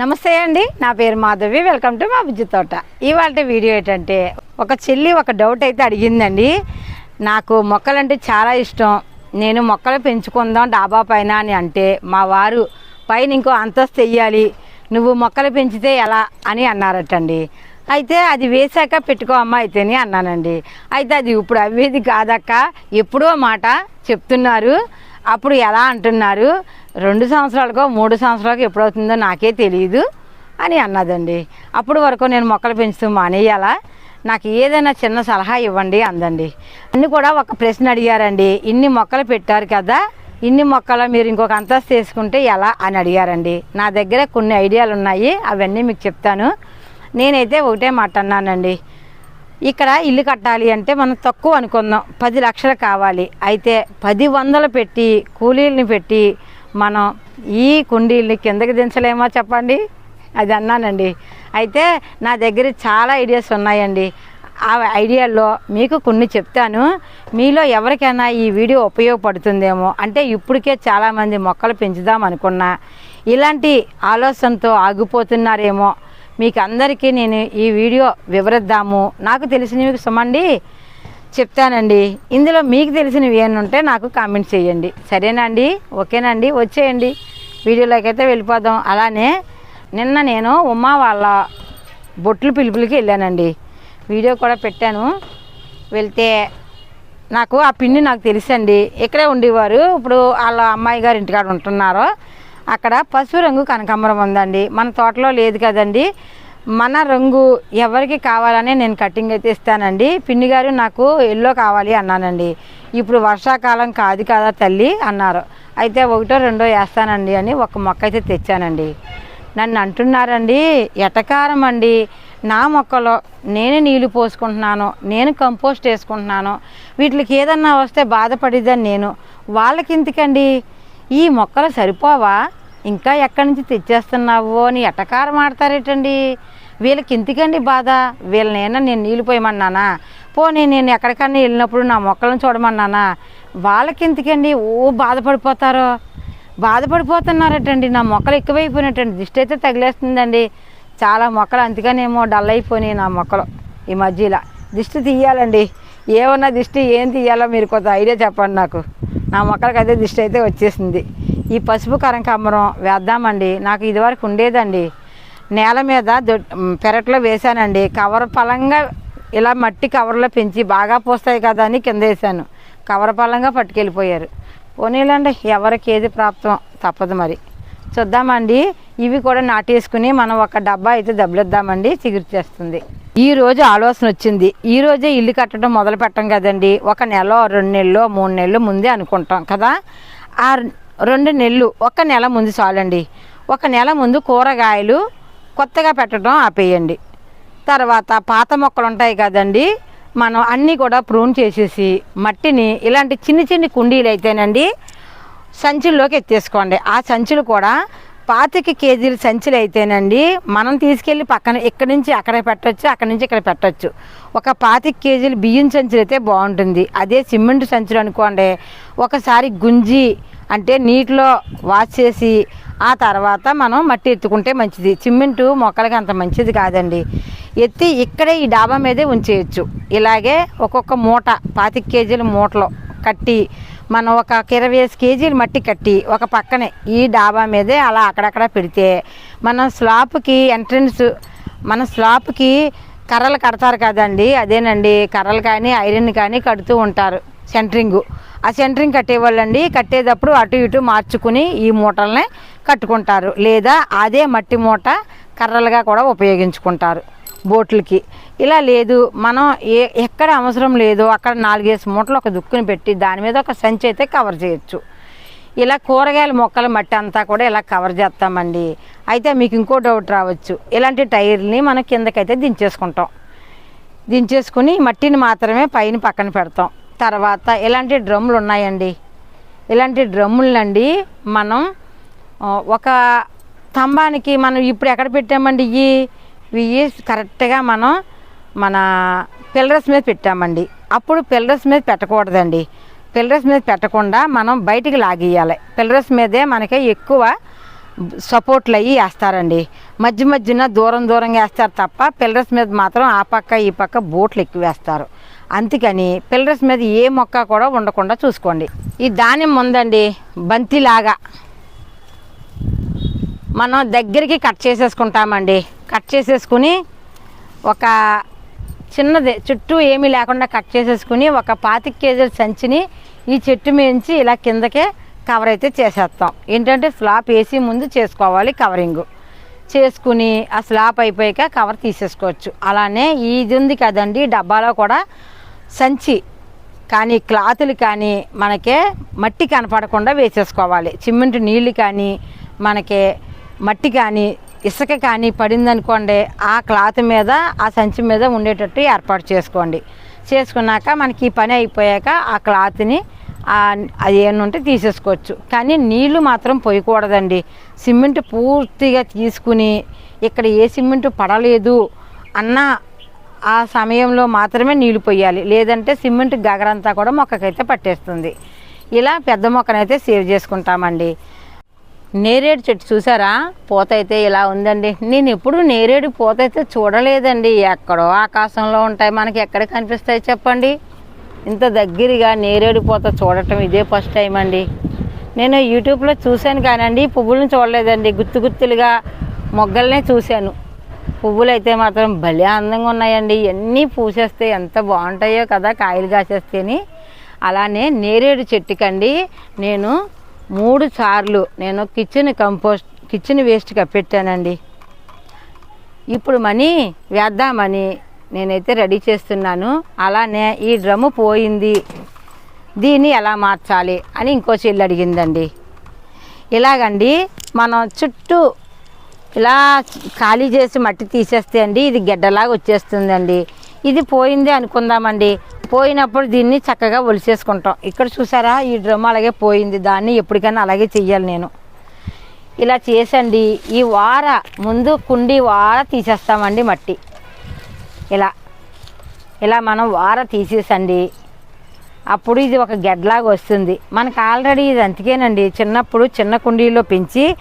నమస్తే అండి నా పేరు మాధవి వెల్కమ్ టు మా బుజ్జి తోట. ఇవాళ వీడియో ఏంటంటే ఒక చెల్లి ఒక డౌట్ అయితే అడిగిందండి. నాకు మొక్కలంటే చాలా ఇష్టం. నేను మొక్కలు పెంచుకుందాం డాబా పైన అని అంటే మా వారు పైన ఇంకో అంతస్తు వెయ్యాలి నువ్వు మొక్కలు పెంచితే ఎలా అని అన్నారటండి. అయితే అది వేసాక పెట్టుకో అమ్మ అయితేనే అన్నానండి. అయితే అది ఇప్పుడు అవేది కాదక్క ఎప్పుడో మాట చెప్తున్నారు. అప్పుడు ఎలా అంటున్నారు? రెండు సంవత్సరాలకో మూడు సంవత్సరాలకో ఎప్పుడవుతుందో నాకే తెలియదు అని అన్నదండి. అప్పుడు వరకు నేను మొక్కలు పెంచుతూ మానేయాలా? నాకు ఏదైనా చిన్న సలహా ఇవ్వండి అందండి. అన్ని కూడా ఒక ప్రశ్న అడిగారండి. ఇన్ని మొక్కలు పెట్టారు కదా ఇన్ని మొక్కలు మీరు ఇంకొక అంతస్తు తీసుకుంటే ఎలా అని అడిగారండి. నా దగ్గర కొన్ని ఐడియాలు ఉన్నాయి అవన్నీ మీకు చెప్తాను. నేనైతే ఒకటే మాట అన్నానండి. ఇక్కడ ఇల్లు కట్టాలి అంటే మనం తక్కువ అనుకుందాం. పది లక్షలు కావాలి. అయితే పది వందలు పెట్టి కూలీలని పెట్టి మనం ఈ కుండీల్ని కిందకి దించలేమో చెప్పండి? అది అన్నానండి. అయితే నా దగ్గర చాలా ఐడియాస్ ఉన్నాయండి. ఆ ఐడియాల్లో మీకు కొన్ని చెప్తాను. మీలో ఎవరికైనా ఈ వీడియో ఉపయోగపడుతుందేమో? అంటే ఇప్పటికే చాలామంది మొక్కలు పెంచుదాం అనుకున్నా. ఇలాంటి ఆలోచనతో ఆగిపోతున్నారేమో? మీకు అందరికీ నేను ఈ వీడియో వివరిద్దాము. నాకు తెలిసినవి సుమండి చెప్తానండి. ఇందులో మీకు తెలిసినవి ఏమంటే నాకు కామెంట్ చేయండి. సరేనా అండి? ఓకేనండి వచ్చేయండి. వీడియోలోకి అయితే వెళ్ళిపోదాం. అలానే నిన్న నేను ఉమా వాళ్ళ బొట్లు పిలుపులకి వెళ్ళానండి. వీడియో కూడా పెట్టాను. వెళ్తే నాకు ఆ పిన్ని నాకు తెలుసండి. ఇక్కడే ఉండేవారు. ఇప్పుడు వాళ్ళ అమ్మాయి గారి ఇంటికాడ ఉంటున్నారు. అక్కడ పసుపు రంగు కనకాంబరం ఉందండి. మన తోటలో లేదు కదండి. మన రంగు ఎవరికి కావాలనే నేను కటింగ్ అయితే ఇస్తానండి. పిన్ని గారు నాకు ఎల్లో కావాలి అన్నానండి. ఇప్పుడు వర్షాకాలం కాదు కదా తల్లి అన్నారు. అయితే ఒకటో రెండో వేస్తానండి అని ఒక మొక్క అయితే తెచ్చానండి. నన్ను అంటున్నారండి ఎటకారం అండి? నా మొక్కలో నేనే నీళ్ళు పోసుకుంటున్నాను నేను కంపోస్ట్ వేసుకుంటున్నాను. వీటికి ఏదన్నా వస్తే బాధపడిద్దని నేను. వాళ్ళకి ఎందుకండి? ఈ మొక్కలు సరిపోవా? ఇంకా ఎక్కడి నుంచి తెచ్చేస్తున్నావు అని ఎటకారం ఆడతారేటండి? వీళ్ళకి ఎందుకండి బాధ? వీళ్ళనైనా నేను నీళ్ళు పోయమన్నానా? పోనీ నేను ఎక్కడికన్నా వెళ్ళినప్పుడు నా మొక్కలను చూడమన్నానా? వాళ్ళకి ఎందుకండి ఓ బాధపడిపోతారో? బాధపడిపోతున్నారటండి నా మొక్కలు ఎక్కువైపోయినట్టండి దిష్టి అయితే తగిలేస్తుందండి. చాలా మొక్కలు అందుకనేమో డల్ అయిపోయినాయి నా మొక్కలు ఈ మధ్యలో. దిష్టి తీయాలండి. ఏమన్నా దిష్టి ఏం తీయాలో మీరు కొంత ఐడియా చెప్పండి నాకు. నా మొక్కలకి అయితే దిష్టి అయితే వచ్చేసింది. ఈ పసుపు కరంకమ్మరం వేద్దామండి. నాకు ఇదివరకు ఉండేదండి. నేల మీద పెరట్లో వేశానండి. కవర్ పలంగా ఇలా మట్టి కవర్లో పెంచి బాగా పోస్తాయి కదా అని కింద వేసాను కవర్ పలంగా పట్టుకెళ్ళిపోయారు. పోనీలండి ఎవరికి ఏది ప్రాప్తం తప్పదు మరి. చూద్దామండి. ఇవి కూడా నాటేసుకుని మనం ఒక డబ్బా అయితే దబ్బులిద్దామండి. చిగురు చేస్తుంది. ఈ రోజు ఆలోచన వచ్చింది. ఈ రోజే ఇల్లు కట్టడం మొదలు పెట్టం కదండి. ఒక నెల రెండు నెలలో మూడు నెలలు ముందే అనుకుంటాం కదా. ఆ రెండు నెలలు ఒక నెల ముందు చాలండి. ఒక నెల ముందు కూరగాయలు కొత్తగా పెట్టడం ఆపేయండి. తర్వాత పాత మొక్కలు ఉంటాయి కదండి మనం అన్నీ కూడా ప్రూన్ చేసేసి మట్టిని ఇలాంటి చిన్ని చిన్ని కుండీలు అయితేనండి సంచుల్లోకి ఎత్తేసుకోండి. ఆ సంచులు కూడా పాతిక కేజీల సంచులు అయితేనండి మనం తీసుకెళ్ళి పక్కన ఇక్కడి నుంచి అక్కడే పెట్టచ్చు అక్కడి నుంచి ఇక్కడ పెట్టచ్చు. ఒక పాతిక కేజీలు బియ్యం సంచులు అయితే బాగుంటుంది. అదే సిమెంట్ సంచులు అనుకోండి ఒకసారి గుంజి అంటే నీటిలో వాష్ చేసి ఆ తర్వాత మనం మట్టి ఎత్తుకుంటే మంచిది. సిమెంటు మొక్కలకి అంత మంచిది కాదండి. ఎత్తి ఇక్కడే ఈ డాబా మీదే ఉంచేయచ్చు. ఇలాగే ఒక్కొక్క మూట పాతిక కేజీల మూటలో కట్టి మనం ఒక ఇరవై ఐదు కేజీలు మట్టి కట్టి ఒక పక్కనే ఈ డాబా మీదే అలా అక్కడక్కడ పెడితే మనం స్లాబ్కి ఎంట్రన్స్ మన స్లాబ్కి కర్రలు కడతారు కదండి. అదేనండి కర్రలు కానీ ఐరన్ కానీ కడుతూ ఉంటారు. సెంటరింగు. ఆ సెంటరింగ్ కట్టేవాళ్ళండి. కట్టేటప్పుడు అటు ఇటు మార్చుకుని ఈ మూటల్ని కట్టుకుంటారు. లేదా అదే మట్టి మూట కర్రలుగా కూడా ఉపయోగించుకుంటారు బోట్లకి. ఇలా లేదు. మనం ఏ ఎక్కడ అవసరం లేదో. అక్కడ నాలుగేసి మూటలు ఒక దుక్కుని పెట్టి దాని మీద ఒక సంచి అయితే కవర్ చేయొచ్చు. ఇలా కూరగాయల మొక్కల మట్టి అంతా కూడా ఇలా కవర్ చేస్తామండి. అయితే మీకు ఇంకో డౌట్ రావచ్చు. ఇలాంటి టైర్ని మనం కిందకైతే దించేసుకుంటాం. దించేసుకుని మట్టిని మాత్రమే పైన పక్కన పెడతాం. తర్వాత ఇలాంటి డ్రమ్ములు ఉన్నాయండి? ఇలాంటి డ్రమ్ములండి? మనం ఒక స్తంభానికి మనం ఇప్పుడు ఎక్కడ పెట్టామండి? ఇవి ఇవి కరెక్ట్గా మనం మన పిల్లర్స్ మీద పెట్టామండి. అప్పుడు పిల్లర్స్ మీద పెట్టకూడదండి. పిల్లర్స్ మీద పెట్టకుండా మనం బయటికి లాగేయాలి. పిల్లర్స్ మీదే మనకి ఎక్కువ సపోర్ట్లు అయ్యి వేస్తారండి. మధ్య మధ్యన దూరం దూరంగా వేస్తారు తప్ప పిల్లర్స్ మీద మాత్రం ఆ పక్క ఈ పక్క బోట్లు ఎక్కువ వేస్తారు. అందుకని పిల్లర్స్ మీద ఏ మొక్క కూడా ఉండకుండా చూసుకోండి. ఈ ధాన్యం ఉందండి బంతిలాగా. మనం దగ్గరికి కట్ చేసేసుకుంటామండి. కట్ చేసేసుకుని ఒక చిన్నది చుట్టూ ఏమీ లేకుండా కట్ చేసేసుకుని ఒక పాతిక కేజీల సంచిని ఈ చెట్టు మించి ఇలా కిందకే కవర్ అయితే చేసేస్తాం. ఏంటంటే స్లాప్ వేసి ముందు చేసుకోవాలి కవరింగ్. చేసుకుని ఆ స్లాప్ అయిపోయాక కవర్ తీసేసుకోవచ్చు. అలానే ఇది ఉంది కదండి డబ్బాలో కూడా సంచి కానీ క్లాతులు కానీ మనకే మట్టి కనపడకుండా వేసేసుకోవాలి. సిమెంట్ నీళ్ళు కానీ మనకి మట్టి కానీ ఇసుక కానీ పడిందనుకోండి ఆ క్లాత్ మీద ఆ సంచి మీద ఉండేటట్టు ఏర్పాటు చేసుకోండి. చేసుకున్నాక మనకి ఈ పని అయిపోయాక ఆ క్లాత్ని అది ఏమన్నా తీసేసుకోవచ్చు. కానీ నీళ్ళు మాత్రం పోయకూడదండి. సిమెంట్ పూర్తిగా తీసుకుని ఇక్కడ ఏ సిమెంట్ పడలేదు అన్న ఆ సమయంలో మాత్రమే నీళ్ళు పోయాలి. లేదంటే సిమెంట్ గగరంతా కూడా మొక్కకైతే పట్టేస్తుంది. ఇలా పెద్ద మొక్కనైతే సేవ్ చేసుకుంటామండి. నేరేడు చెట్టు చూసారా? పూత అయితే ఇలా ఉందండి. నేను ఎప్పుడు నేరేడు పూత అయితే చూడలేదండి. ఎక్కడో ఆకాశంలో ఉంటాయి. మనకి ఎక్కడ కనిపిస్తాయి చెప్పండి? ఇంత దగ్గరగా నేరేడు పూత చూడటం ఇదే ఫస్ట్ టైం అండి. నేను యూట్యూబ్లో చూశాను కానండి. పువ్వులను చూడలేదండి. గుత్తు గుత్తులుగా మొగ్గల్నే చూశాను. పువ్వులు అయితే మాత్రం భలే అందంగా ఉన్నాయండి. ఇవన్నీ పూసేస్తే ఎంత బాగుంటాయో కదా కాయలు కాసేస్తేని. అలానే నేరేడు చెట్టుకండి. నేను మూడు సార్లు నేను కిచెన్ కంపోస్ట్ కిచెన్ వేస్ట్గా పెట్టానండి. ఇప్పుడు మనీ వేద్దామని నేనైతే రెడీ చేస్తున్నాను. అలానే ఈ డ్రమ్ము పోయింది. దీన్ని ఎలా మార్చాలి అని ఇంకో చెల్లి అడిగిందండి. ఇలాగండి మనం చుట్టూ ఇలా ఖాళీ చేసి మట్టి తీసేస్తే అండి ఇది గెడ్డలాగా వచ్చేస్తుందండి. ఇది పోయింది అనుకుందామండి. పోయినప్పుడు దీన్ని చక్కగా ఒలిసేసుకుంటాం. ఇక్కడ చూసారా? ఈ డ్రమ్ అలాగే పోయింది. దాన్ని ఎప్పటికైనా అలాగే చెయ్యాలి నేను. ఇలా చేసండి. ఈ వార ముందు కుండి వార తీసేస్తామండి మట్టి. ఇలా. ఇలా మనం వార తీసేసండి. అప్పుడు ఇది ఒక గెడ్లాగా వస్తుంది. మనకు ఆల్రెడీ ఇది అంతకేనండి. చిన్నప్పుడు చిన్న కుండీలో పెంచి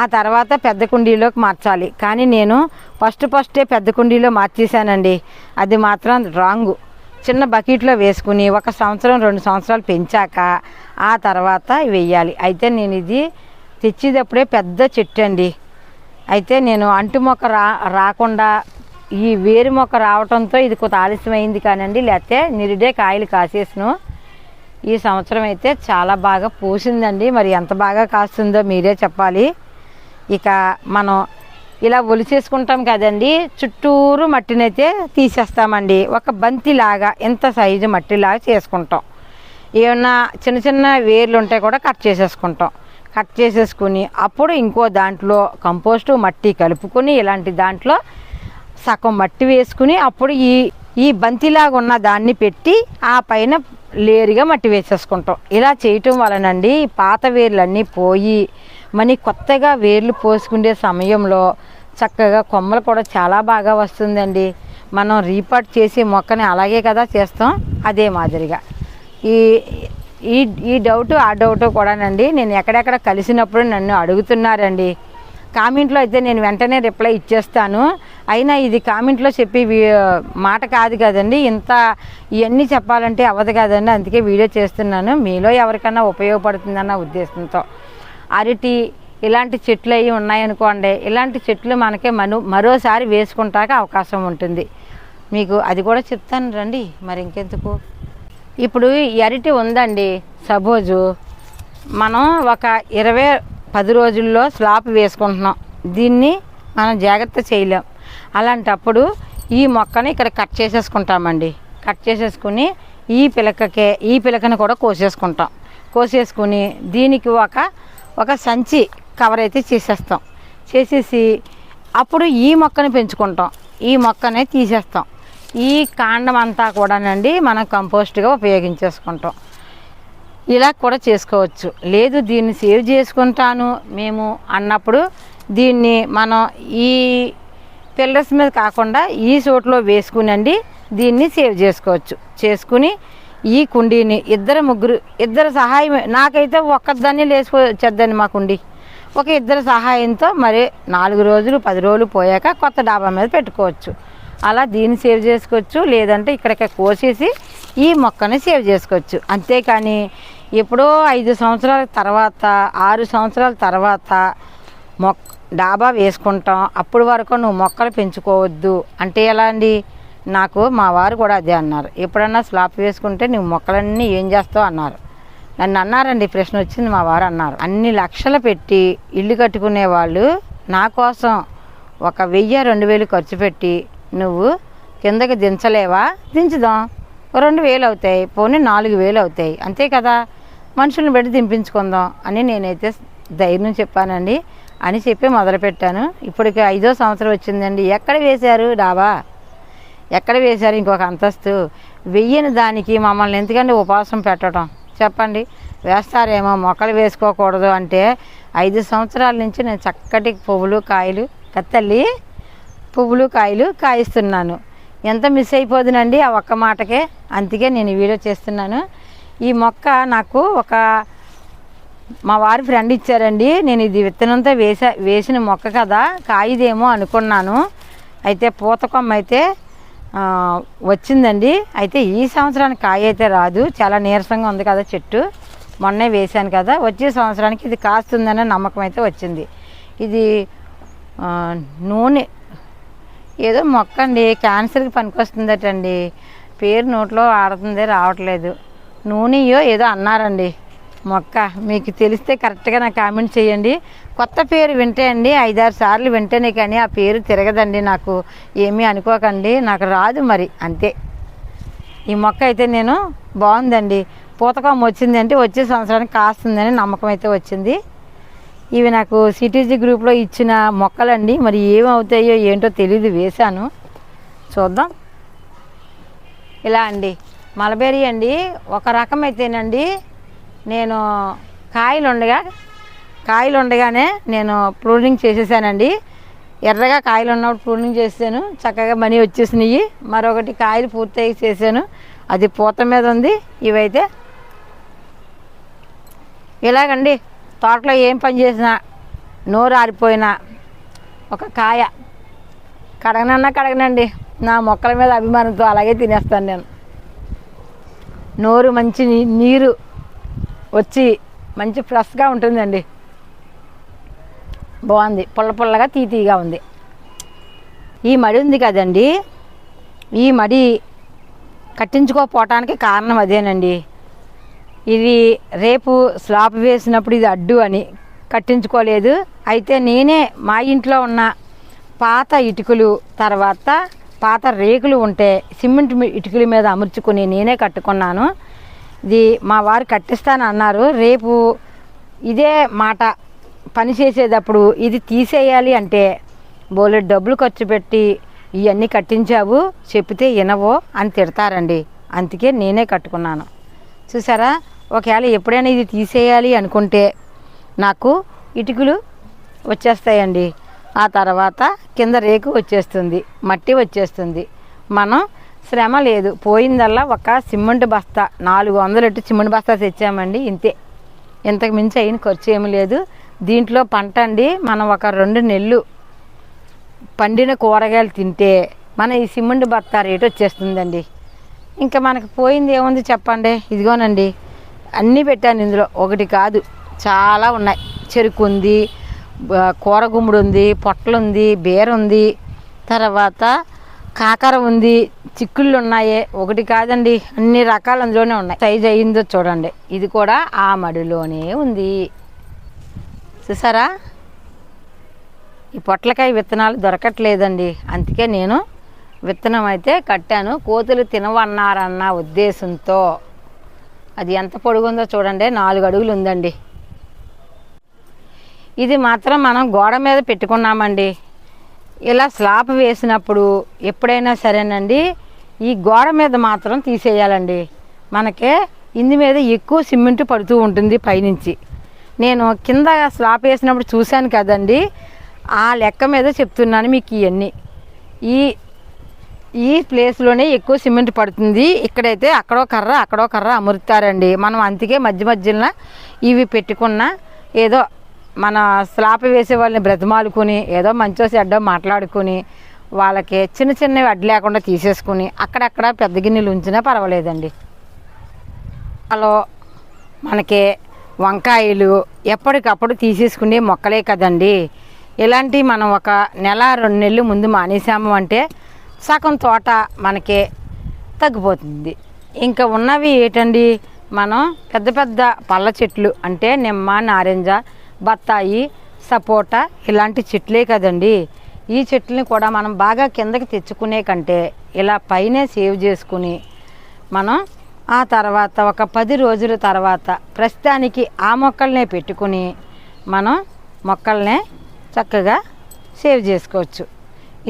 ఆ తర్వాత పెద్ద కుండీలోకి మార్చాలి. కానీ నేను ఫస్ట్ ఫస్టే పెద్ద కుండీలో మార్చేసానండి అది మాత్రం రాంగు. చిన్న బకెట్లో వేసుకుని ఒక సంవత్సరం రెండు సంవత్సరాలు పెంచాక ఆ తర్వాత వెయ్యాలి అయితే నేను ఇది తెచ్చేటప్పుడే పెద్ద చెట్టు అండి అయితే నేను అంటు మొక్క రా రాకుండా ఈ వేరు మొక్క రావడంతో ఇది కొంత ఆలస్యమైంది కానండి. లేకపోతే నిరుడే కాయలు కాసేసాను. ఈ సంవత్సరం అయితే చాలా బాగా పూసిందండి. మరి ఎంత బాగా కాస్తుందో మీరే చెప్పాలి. ఇక మనం ఇలా ఒలిచేసుకుంటాం కదండి. చుట్టూరు మట్టినైతే తీసేస్తామండి. ఒక బంతిలాగా ఇంత సైజు మట్టిలాగా చేసుకుంటాం. ఏమన్నా చిన్న చిన్న వేర్లు ఉంటే కూడా కట్ చేసేసుకుంటాం. కట్ చేసేసుకుని అప్పుడు ఇంకో దాంట్లో కంపోస్టు మట్టి కలుపుకొని ఇలాంటి దాంట్లో సగం మట్టి వేసుకుని అప్పుడు ఈ ఈ బంతిలాగా ఉన్న దాన్ని పెట్టి ఆ పైన లేరుగా మట్టి వేసేసుకుంటాం. ఇలా చేయటం వలనండి పాత వేర్లన్నీ పోయి మనీ కొత్తగా వేర్లు పోసుకునే సమయంలో చక్కగా కొమ్మలు కూడా చాలా బాగా వస్తుందండి. మనం రీపాట్ చేసి మొక్కని అలాగే కదా చేస్తాం. అదే మాదిరిగా. ఈ ఈ ఈ డౌట్ ఆ డౌట్ కూడానండి. నేను ఎక్కడెక్కడ కలిసినప్పుడు నన్ను అడుగుతున్నారండి. కామెంట్లో అయితే నేను వెంటనే రిప్లై ఇచ్చేస్తాను. అయినా ఇది కామెంట్లో చెప్పి మాట కాదు కదండి. ఇంత ఇవన్నీ చెప్పాలంటే అవ్వదు కదండి. అందుకే వీడియో చేస్తున్నాను. మీలో ఎవరికైనా ఉపయోగపడుతుందన్న ఉద్దేశంతో. అరటి ఇలాంటి చెట్లు అవి ఉన్నాయనుకోండి ఇలాంటి చెట్లు మనకి మను మరోసారి వేసుకుంటాక అవకాశం ఉంటుంది. మీకు అది కూడా చెప్తాను రండి మరి ఇంకెందుకు? ఇప్పుడు ఈ అరటి ఉందండి సపోజు మనం ఒక ఇరవై పది రోజుల్లో స్లాప్ వేసుకుంటున్నాం. దీన్ని మనం జాగ్రత్త చేయలేం. అలాంటప్పుడు ఈ మొక్కని ఇక్కడ కట్ చేసేసుకుంటామండి. కట్ చేసేసుకుని ఈ పిలకకే ఈ పిలకని కూడా కోసేసుకుంటాం. కోసేసుకుని దీనికి ఒక ఒక సంచి కవర్ అయితే చేసేస్తాం. చేసేసి అప్పుడు ఈ మొక్కని పెంచుకుంటాం. ఈ మొక్కనే తీసేస్తాం. ఈ కాండం అంతా కూడానండి మనం కంపోస్ట్గా ఉపయోగించేసుకుంటాం. ఇలా కూడా చేసుకోవచ్చు. లేదు దీన్ని సేవ్ చేసుకుంటాను. మేము అన్నప్పుడు దీన్ని మనం ఈ పిల్లర్స్ మీద కాకుండా ఈ చోట్లో వేసుకునండి దీన్ని సేవ్ చేసుకోవచ్చు. చేసుకుని ఈ కుండీని ఇద్దరు ముగ్గురు ఇద్దరు సహాయం నాకైతే ఒక్కదాన్ని లేచిపోవచ్చేద్దండి మా కుండీ. ఒక ఇద్దరు సహాయంతో మరి నాలుగు రోజులు పది రోజులు పోయాక కొత్త డాబా మీద పెట్టుకోవచ్చు. అలా దీన్ని సేవ్ చేసుకోవచ్చు లేదంటే ఇక్కడికి కోసేసి ఈ మొక్కని సేవ్ చేసుకోవచ్చు. అంతేకాని ఎప్పుడో ఐదు సంవత్సరాల తర్వాత ఆరు సంవత్సరాల తర్వాత మొక్ డాబా వేసుకుంటాం. అప్పుడు వరకు నువ్వు మొక్కలు పెంచుకోవద్దు. అంటే ఎలా అండి? నాకు మా వారు కూడా అదే అన్నారు. ఎప్పుడన్నా స్లాప్ వేసుకుంటే నువ్వు మొక్కలన్నీ ఏం చేస్తావు అన్నారు. నన్ను అన్నారండి ప్రశ్న వచ్చింది మా వారు అన్నారు. అన్ని లక్షలు పెట్టి ఇల్లు కట్టుకునే వాళ్ళు నా కోసం ఒక వెయ్యి రెండు వేలు ఖర్చు పెట్టి నువ్వు కిందకి దించలేవా? దించుదాం. రెండు వేలు అవుతాయి పోనీ నాలుగు వేలు అవుతాయి. అంతే కదా. మనుషులను పెట్టి దింపించుకుందాం అని నేనైతే ధైర్యం చెప్పానండి అని చెప్పి మొదలుపెట్టాను. ఇప్పటికి ఐదో సంవత్సరం వచ్చిందండి. ఎక్కడ వేశారు డాబా? ఎక్కడ వేశారు ఇంకొక అంతస్తు? వెయ్యని దానికి మమ్మల్ని ఎందుకండి ఉపవాసం పెట్టడం? చెప్పండి. వేస్తారేమో మొక్కలు వేసుకోకూడదు అంటే ఐదు సంవత్సరాల నుంచి నేను చక్కటి పువ్వులు కాయలు కత్తల్లి పువ్వులు కాయలు కాయిస్తున్నాను. ఎంత మిస్ అయిపోదునండి ఆ ఒక్క మాటకే? అందుకే నేను వీడియో చేస్తున్నాను. ఈ మొక్క నాకు ఒక మా వారి ఫ్రెండ్ ఇచ్చారండి. నేను ఇది విత్తనంతో వేసా వేసిన మొక్క కదా కాయిదేమో అనుకున్నాను. అయితే పూత కొమ్మ అయితే వచ్చిందండి. అయితే ఈ సంవత్సరానికి కాయ అయితే రాదు. చాలా నీరసంగా ఉంది కదా చెట్టు. మొన్నే వేశాను కదా. వచ్చే సంవత్సరానికి ఇది కాస్తుందనే నమ్మకం అయితే వచ్చింది. ఇది నూనె. ఏదో మొక్క అండి క్యాన్సర్కి పనికొస్తుందటండి. పేరు నోట్లో ఆడుతుంది రావట్లేదు. నూనెయో ఏదో అన్నారండి. మొక్క మీకు తెలిస్తే కరెక్ట్గా నాకు కామెంట్ చేయండి. కొత్త పేరు వింటే అండి ఐదారు సార్లు వింటేనే కానీ ఆ పేరు తిరగదండి నాకు. ఏమీ అనుకోకండి నాకు రాదు మరి అంతే. ఈ మొక్క అయితే నేను బాగుందండి. పూతకం వచ్చిందంటే వచ్చే సంవత్సరానికి కాస్తుందని నమ్మకం అయితే వచ్చింది. ఇవి నాకు సిటీజీ గ్రూప్లో ఇచ్చిన మొక్కలండి. మరి ఏమవుతాయో ఏంటో తెలియదు వేశాను. చూద్దాం. ఇలా అండి మలబెర్రీ అండి ఒక రకం అయితేనండి నేను కాయలు ఉండగా కాయలు ఉండగానే నేను ప్రూనింగ్ చేసేసానండి. ఎర్రగా కాయలు ఉన్నప్పుడు ప్రూనింగ్ చేసాను చక్కగా మనీ వచ్చేసినాయి. మరొకటి కాయలు పూర్తయి చేశాను. అది పూత మీద ఉంది. ఇవైతే ఇలాగండి. తోటలో ఏం పని చేసినా నోరు ఆరిపోయినా ఒక కాయ కడగనన్నా కడగనండి. నా మొక్కల మీద అభిమానంతో అలాగే తినేస్తాను నేను. నోరు మంచి నీ- నీరు వచ్చి మంచి ఫ్రెష్గా ఉంటుందండి. బాగుంది. పుల్ల పుల్లగా తీతీగా ఉంది. ఈ మడి ఉంది కదండి. ఈ మడి కట్టించుకోపోవటానికి కారణం అదేనండి. ఇది రేపు స్లాబ్ వేసినప్పుడు ఇది అడ్డు అని కట్టించుకోలేదు. అయితే నేనే మా ఇంట్లో ఉన్న పాత ఇటుకలు తర్వాత పాత రేకులు ఉంటే సిమెంట్ ఇటుకల మీద అమర్చుకుని నేనే కట్టుకున్నాను. ఇది మా వారు కట్టిస్తాను అన్నారు రేపు ఇదే మాట పని చేసేటప్పుడు ఇది తీసేయాలి అంటే బోలెడు డబ్బులు ఖర్చు పెట్టి ఇవన్నీ కట్టించావు చెప్తే వినవో అని తిడతారండి. అందుకే నేనే కట్టుకున్నాను. చూసారా? ఒకవేళ ఎప్పుడైనా ఇది తీసేయాలి అనుకుంటే నాకు ఇటుకలు వచ్చేస్తాయండి. ఆ తర్వాత కింద రేకు వచ్చేస్తుంది మట్టి వచ్చేస్తుంది. మనం శ్రమ లేదు. పోయిందల్లా ఒక సిమెంట్ బస్తా. నాలుగు వందలు ఎట్టు సిమెంట్ బస్తా తెచ్చామండి ఇంతే. ఇంతకు మించి అయిన ఖర్చు ఏమీ లేదు. దీంట్లో పంట అండి మనం ఒక రెండు నెలలు పండిన కూరగాయలు తింటే మన ఈ సిమెంట్ బత్తా రేటు వచ్చేస్తుందండి. ఇంకా మనకి పోయింది ఏముంది చెప్పండి? ఇదిగోనండి. అన్నీ పెట్టాను ఇందులో. ఒకటి కాదు చాలా ఉన్నాయి. చెరుకు ఉంది కూర గుమ్ముడు ఉంది పొట్టలు ఉంది బీర ఉంది తర్వాత కాకర ఉంది చిక్కుళ్ళు ఉన్నాయి. ఒకటి కాదండి అన్ని రకాలు అందులోనే ఉన్నాయి. సైజ్ అయ్యిందో చూడండి. ఇది కూడా ఆ మడిలోనే ఉంది. చూసారా? ఈ పొట్లకాయ విత్తనాలు దొరకట్లేదండి. అందుకే నేను విత్తనం అయితే కట్టాను. కోతులు తినవన్నారన్న ఉద్దేశంతో. అది ఎంత పొడుగుందో చూడండి. నాలుగు అడుగులు ఉందండి. ఇది మాత్రం మనం గోడ మీద పెట్టుకున్నామండి. ఇలా స్లాబ్ వేసినప్పుడు ఎప్పుడైనా సరేనండి ఈ గోడ మీద మాత్రం తీసేయాలండి. మనకే ఇంది మీద ఎక్కువ సిమెంట్ పడుతూ ఉంటుంది పైనుంచి. నేను కింద స్లాబ్ వేసినప్పుడు చూశాను కదండి ఆ లెక్క మీద చెప్తున్నాను మీకు ఇవన్నీ ఈ ఈ ప్లేస్లోనే ఎక్కువ సిమెంట్ పడుతుంది. ఇక్కడైతే అక్కడో కర్ర అక్కడో కర్ర అమరుతారండి. మనం అందుకే మధ్య మధ్యలో ఇవి పెట్టుకున్న ఏదో మన స్లాప్ వేసే వాళ్ళని బ్రతిమాలుకుని ఏదో మంచో చెడ్డో మాట్లాడుకుని వాళ్ళకి చిన్న చిన్నవి అడ్డు లేకుండా తీసేసుకుని అక్కడక్కడ పెద్ద గిన్నెలు ఉంచినా పర్వాలేదండి. అలో మనకి వంకాయలు ఎప్పటికప్పుడు తీసేసుకునే మొక్కలే కదండి. ఇలాంటి మనం ఒక నెల రెండు నెలలు ముందు మానేసాము అంటే సగం తోట మనకి తగ్గిపోతుంది. ఇంకా ఉన్నవి ఏంటండి? మనం పెద్ద పెద్ద పళ్ళ చెట్లు అంటే నిమ్మ నారింజ బత్తాయి సపోటా ఇలాంటి చెట్లే కదండి. ఈ చెట్లని కూడా మనం బాగా కిందకి తెచ్చుకునే కంటే ఇలా పైనే సేవ్ చేసుకుని మనం ఆ తర్వాత ఒక పది రోజుల తర్వాత ప్రస్తుతానికి ఆ మొక్కలనే పెట్టుకుని మనం మొక్కల్నే చక్కగా సేవ్ చేసుకోవచ్చు.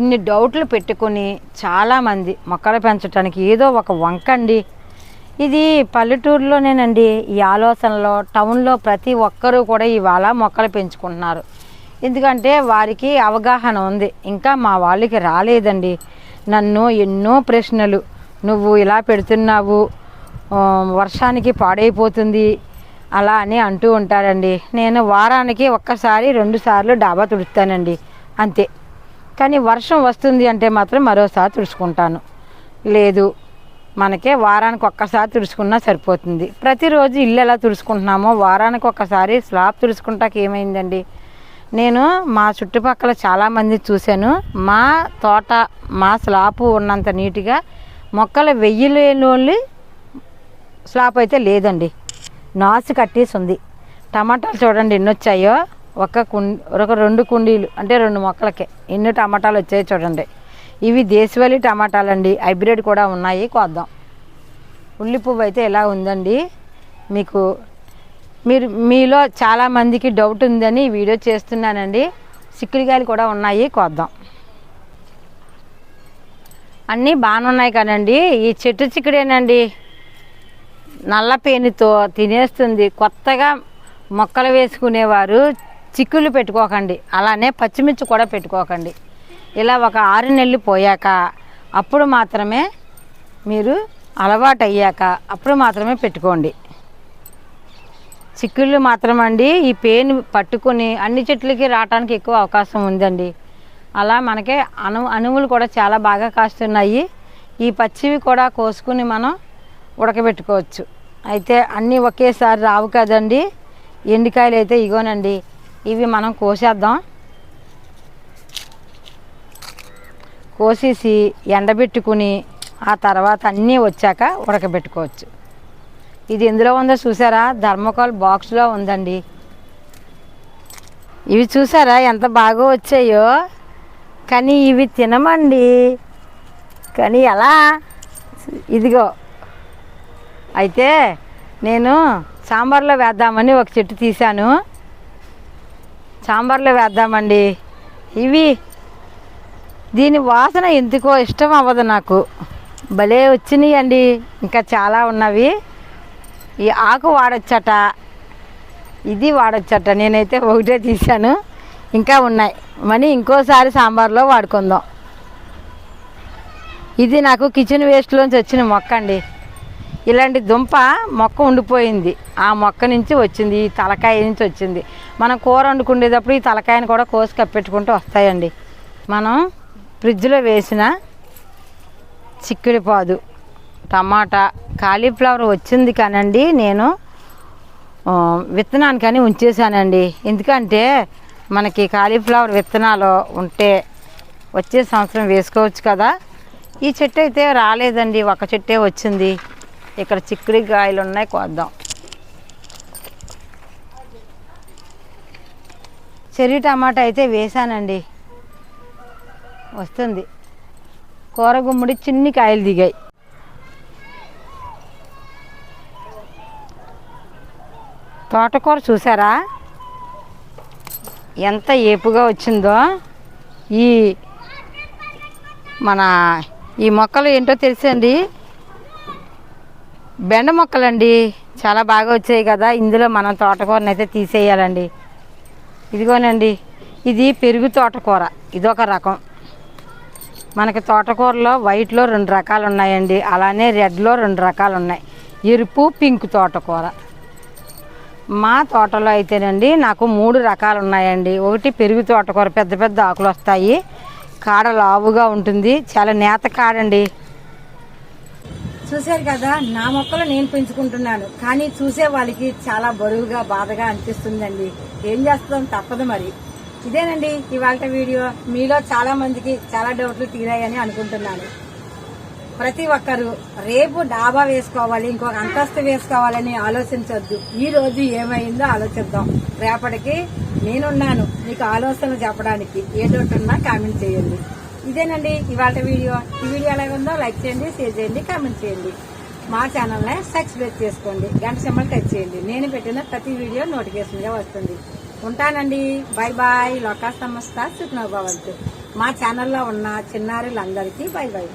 ఇన్ని డౌట్లు పెట్టుకుని చాలామంది మొక్కలు పెంచడానికి ఏదో ఒక వంక అండి ఇది పల్లెటూరులోనేనండి ఈ ఆలోచనలో టౌన్లో ప్రతి ఒక్కరూ కూడా ఇవాళ మొక్కలు పెంచుకుంటున్నారు. ఎందుకంటే వారికి అవగాహన ఉంది. ఇంకా మా వాళ్ళకి రాలేదండి. నన్ను ఎన్నో ప్రశ్నలు. నువ్వు ఇలా పెడుతున్నావు వర్షానికి పాడైపోతుంది అలా అని అంటూ ఉంటారండి. నేను వారానికి ఒక్కసారి రెండుసార్లు డాబా తుడుస్తానండి. అంతే. కానీ వర్షం వస్తుంది అంటే మాత్రం మరోసారి తుడుచుకుంటాను. లేదు మనకే వారానికి ఒక్కసారి తుడుచుకున్నా సరిపోతుంది. ప్రతిరోజు ఇల్లు ఎలా తుడుచుకుంటున్నామో వారానికి ఒక్కసారి స్లాబ్ తుడుచుకుంటాక ఏమైందండి? నేను మా చుట్టుపక్కల చాలామంది చూశాను. మా తోట మా స్లాపు ఉన్నంత నీట్గా మొక్కలు వెయ్యి లేని స్లాప్ అయితే లేదండి. నాసు కట్టేసి ఉంది టమాటాలు చూడండి ఎన్ని వచ్చాయో ఒక కుండి ఒక రెండు కుండీలు అంటే రెండు మొక్కలకే. ఎన్ని టమాటాలు వచ్చాయో చూడండి. ఇవి దేశవాళీ టమాటాలండి. హైబ్రిడ్ కూడా ఉన్నాయి. కొద్దాం. ఉల్లి పువ్వు అయితే ఎలా ఉందండి? మీకు మీరు మీలో చాలామందికి డౌట్ ఉందని వీడియో చేస్తున్నానండి. చిక్కుడుకాయలు కూడా ఉన్నాయి. కొద్దాం. అన్నీ బాగానే ఉన్నాయి కదండి. ఈ చెట్టు చిక్కుడేనండి. నల్ల పేనుతో తినేస్తుంది. కొత్తగా మొక్కలు వేసుకునేవారు. చిక్కులు పెట్టుకోకండి. అలానే పచ్చిమిర్చి కూడా పెట్టుకోకండి. ఇలా ఒక ఆరు నెలలు పోయాక అప్పుడు మాత్రమే మీరు అలవాటు అయ్యాక అప్పుడు మాత్రమే పెట్టుకోండి. చిక్కుళ్ళు మాత్రం అండి ఈ పేను పట్టుకొని అన్ని చెట్లకి రావడానికి ఎక్కువ అవకాశం ఉందండి. అలా మనకి అణు అణువులు కూడా చాలా బాగా కాస్తున్నాయి. ఈ పచ్చివి కూడా కోసుకుని మనం ఉడకబెట్టుకోవచ్చు. అయితే అన్నీ ఒకేసారి రావు కదండి. ఎండికాయలు అయితే ఇగోనండి. ఇవి మనం కోసేద్దాం. కోసేసి ఎండబెట్టుకుని ఆ తర్వాత అన్నీ వచ్చాక ఉడకబెట్టుకోవచ్చు. ఇది ఎందులో ఉందో చూసారా? ధర్మకోల్ బాక్స్లో ఉందండి. ఇవి చూసారా? ఎంత బాగా వచ్చాయో? కానీ ఇవి తినమండి. కానీ ఎలా? ఇదిగో. అయితే నేను సాంబార్లో వేద్దామని ఒక చెట్టు తీశాను. సాంబార్లో వేద్దామండి. ఇవి దీని వాసన ఎందుకో ఇష్టం అవ్వదు నాకు. భలే వచ్చినాయి అండి ఇంకా చాలా ఉన్నవి. ఈ ఆకు వాడచ్చట. ఇది వాడచ్చట. నేనైతే ఒకటే తీశాను. ఇంకా ఉన్నాయి. మనీ ఇంకోసారి సాంబార్లో వాడుకుందాం. ఇది నాకు కిచెన్ వేస్ట్లోంచి వచ్చిన మొక్క అండి ఇలాంటి దుంప మొక్క ఉండిపోయింది. ఆ మొక్క నుంచి వచ్చింది. ఈ తలకాయ నుంచి వచ్చింది. మనం కూర వండుకునేటప్పుడు ఈ తలకాయని కూడా కోసి కప్పెట్టుకుంటూ వస్తాయండి. మనం ఫ్రిడ్జ్లో వేసిన చిక్కుడు పాదు టమాటా కాలీఫ్లవర్ వచ్చింది కానండి నేను విత్తనానికని ఉంచేసానండి. ఎందుకంటే మనకి కాలీఫ్లవర్ విత్తనాలు ఉంటే వచ్చే సంవత్సరం వేసుకోవచ్చు కదా. ఈ చెట్టు అయితే రాలేదండి ఒక చెట్టే వచ్చింది. ఇక్కడ చిక్కుడి కాయలు ఉన్నాయి కోద్దాం. చెర్రీ టమాటా అయితే వేసానండి. వస్తుంది. కూర గుమ్మడి చిన్ని కాయలు దిగాయి. తోటకూర చూసారా? ఎంత ఏపుగా వచ్చిందో. ఈ మన ఈ మొక్కలు ఏంటో తెలుసండి? బెండ మొక్కలండి. చాలా బాగా వచ్చాయి కదా. ఇందులో మనం తోటకూరని అయితే తీసేయాలండి. ఇదిగోనండి. ఇది పెరుగు తోటకూర. ఇదొక రకం. మనకి తోటకూరలో వైట్లో రెండు రకాలు ఉన్నాయండి. అలానే రెడ్లో రెండు రకాలు ఉన్నాయి. ఎరుపు పింక్ తోటకూర. మా తోటలో అయితేనండి నాకు మూడు రకాలు ఉన్నాయండి. ఒకటి పెరుగు తోటకూర పెద్ద పెద్ద ఆకులు వస్తాయి. కాడ లావుగా ఉంటుంది. చాలా నేత కాడండి. చూశారు కదా నా మొక్కలు నేను పెంచుకుంటున్నాను. కానీ చూసే వాళ్ళకి చాలా బరువుగా బాధగా అనిపిస్తుందండి. ఏం చేస్తాం? తప్పదు మరి. ఇదేనండి ఇవాళ వీడియో. మీలో చాలా మందికి చాలా డౌట్లు తీరాయని అనుకుంటున్నాను. ప్రతి ఒక్కరు రేపు డాబా వేసుకోవాలి ఇంకొక అంతస్తు వేసుకోవాలని ఆలోచించొద్దు. ఈ రోజు ఏమైందో ఆలోచిద్దాం. రేపటికి నేనున్నాను మీకు ఆలోచనలు చెప్పడానికి. ఏ డౌట్ ఉన్నా కామెంట్ చేయండి. ఇదేనండి ఇవాళ వీడియో. ఈ వీడియో ఎలాగ ఉందో లైక్ చేయండి షేర్ చేయండి కామెంట్ చేయండి. మా ఛానల్ని సబ్స్క్రైబ్ చేసుకోండి. గంట సింబల్ టచ్ చేయండి. నేను పెట్టిన ప్రతి వీడియో నోటిఫికేషన్గా వస్తుంది. ఉంటానండి. Bye bye. లోకా సమస్త సుఖనోభవంతు. మా ఛానల్లో ఉన్న చిన్నారులందరికీ బాయ్ బాయ్.